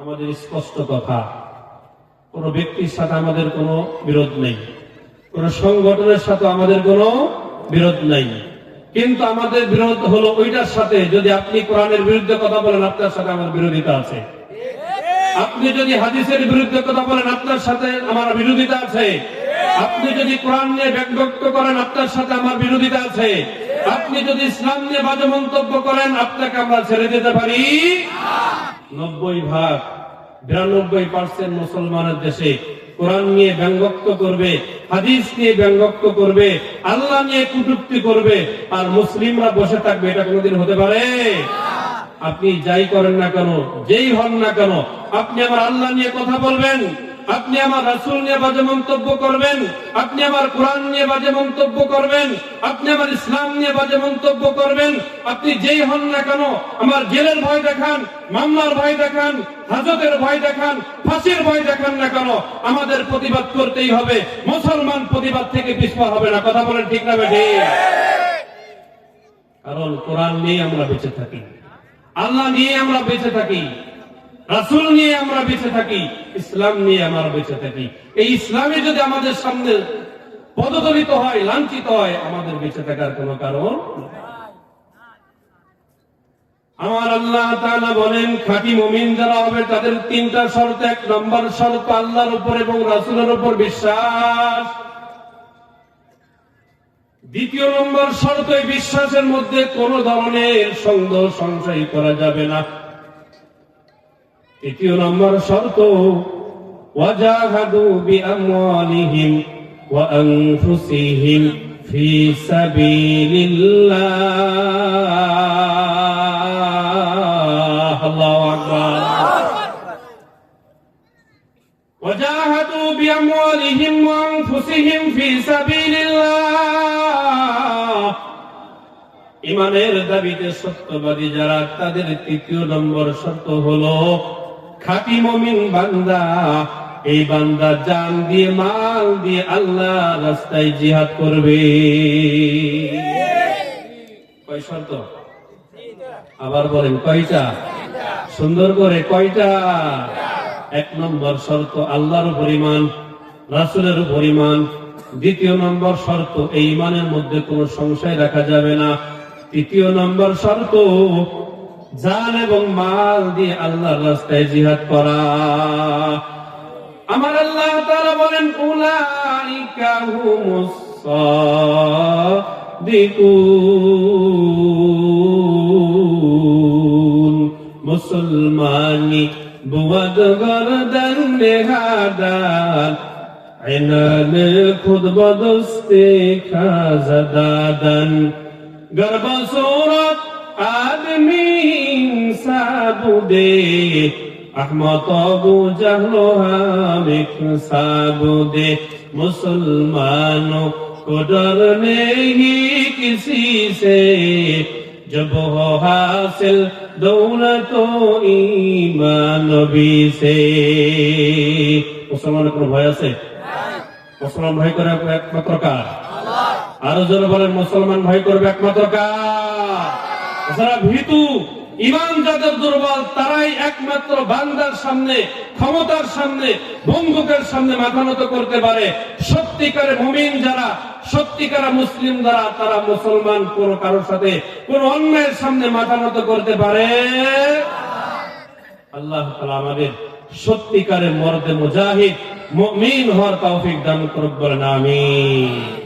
আমাদের স্পষ্ট কথা। কোন ব্যক্তির সাথে আমাদের কোনো বিরোধ নেই। কোন সংগঠনের সাথে আমাদের কোনো বিরোধ নেই। কিন্তু আমাদের বিরোধ হলো ওইটার সাথে যদি আপনি কোরআনের বিরুদ্ধে কথা বলেন, আপনার সাথে আমার বিরোধিতা আছে। আপনি যদি হাদিসের বিরুদ্ধে কথা বলেন, আপনার সাথে আমার বিরোধিতা আছে। আপনি যদি কোরআন নিয়ে ব্যক্ত করেন, আপনার সাথে আমার বিরোধিতা আছে। আপনি যদি ইসলাম নিয়ে বাজে মন্তব্য করেন, আপনাকে আমরা ছেড়ে দিতে পারি। নব্বই ভাগ, বিরানব্বই পার্সেন্ট মুসলমানের দেশে কোরআন নিয়ে ব্যঙ্গক্ত করবে, হাদিস নিয়ে ব্যঙ্গক্ত করবে, আল্লাহ নিয়ে কুটুক্তি করবে, আর মুসলিমরা বসে থাকবে, এটা কোনোদিন হতে পারে? আপনি যাই করেন না কেন, যেই হন না কেন, আপনি আমার আল্লাহ নিয়ে কথা বলবেন। আপনি আমার রাসূল নিয়ে বাজে মন্তব্য করবেন, আপনি আমার কোরআন নিয়ে বাজে মন্তব্য করবেন, আপনি আমার ইসলাম নিয়ে বাজে মন্তব্য করবেন, আপনি যেই হন না কেন, আমার জেলের ভয় দেখান, মামলার ভয় দেখান, হাজতের ভয় দেখান, ফাঁসির ভয় দেখান না কেন, আমাদের প্রতিবাদ করতেই হবে, মুসলমান প্রতিবাদ থেকে পিছপা হবে না, কথা বলেন ঠিক না বেঠে? কারণ কোরআন নিয়ে আমরা বেঁচে থাকি, আল্লাহ নিয়ে আমরা বেঁচে থাকি। রাসুল নিয়ে আমরা বেঁচে থাকি, ইসলাম নিয়ে আমরা বেঁচে থাকি। এই ইসলামে যদি আমাদের সামনে পদদলিত হয়, লাঞ্ছিত হয়, আমাদের বেঁচে থাকার কোনো কারণ আমার আল্লাহ বলেন, খাঁটি মুমিন যারা হবে, তাদের তিনটা শর্ত, এক নম্বর শর্ত আল্লাহর উপর এবং রাসূলের উপর বিশ্বাস। দ্বিতীয় নম্বর শর্ত বিশ্বাসের মধ্যে কোন ধরনের সন্দেহ, সংশয় করা যাবে না। তৃতীয় নম্বর শর্ত ওয়াজাহাদু বিআমওয়ালিহিম ওয়া আনফুসিহিম ফি সাবিলিল্লাহ আল্লাহু আকবার وجاهدوا بأموالهم وأنفسهم في سبيل الله ইমানের দাবিতে সত্যবাদী যারা তাদের তৃতীয় নম্বর শর্ত হলো খাঁটি মমিন বান্দা। এই বান্দা জান দিয়ে, মাল দিয়ে আল্লাহ রাস্তায় জিহাদ করবে। আবার বলেন, কয়টা? সুন্দর করে কয়টা? এক নম্বর শর্ত, আল্লাহর উপর ইমান রাসুলের উপর ইমান দ্বিতীয় নম্বর শর্ত, এই ইমানের মধ্যে কোনো সংশয় রাখা যাবে না। তৃতীয় নম্বর শর্ত জান এবং মাল দিয়ে আল্লাহর রাস্তায় জিহাদ করা আমার আল্লাহ তাআলা বলেন উলাইকা হুমুস সাদিকুন মুসলমানি বুয়াদ গরদন নেহাদান عنان خود بدست خازدادن گرب صورت آدمی সাবুদে আহমত কোনো ভয় আছে? মুসলমান ভয় করে একমাত্র কার? আরও জন বলেন মুসলমান ভয় করবে একমাত্র কার? ভীতু ইমান যাদের দুর্বল তারাই একমাত্র বান্দার সামনে, ক্ষমতার সামনে বন্দুকের সামনে মাথা নত করতে পারে। সত্যিকারে মুমিন যারা সত্যিকারা মুসলিম যারা, তারা মুসলমান কোন কারোর সাথে কোন অন্যায়ের সামনে মাথা নত করতে পারে। আল্লাহ আমাদের সত্যিকারের মর্দে মুজাহিদ, মুমিন হওয়ার তৌফিক দান করুক বলেন, আমিন।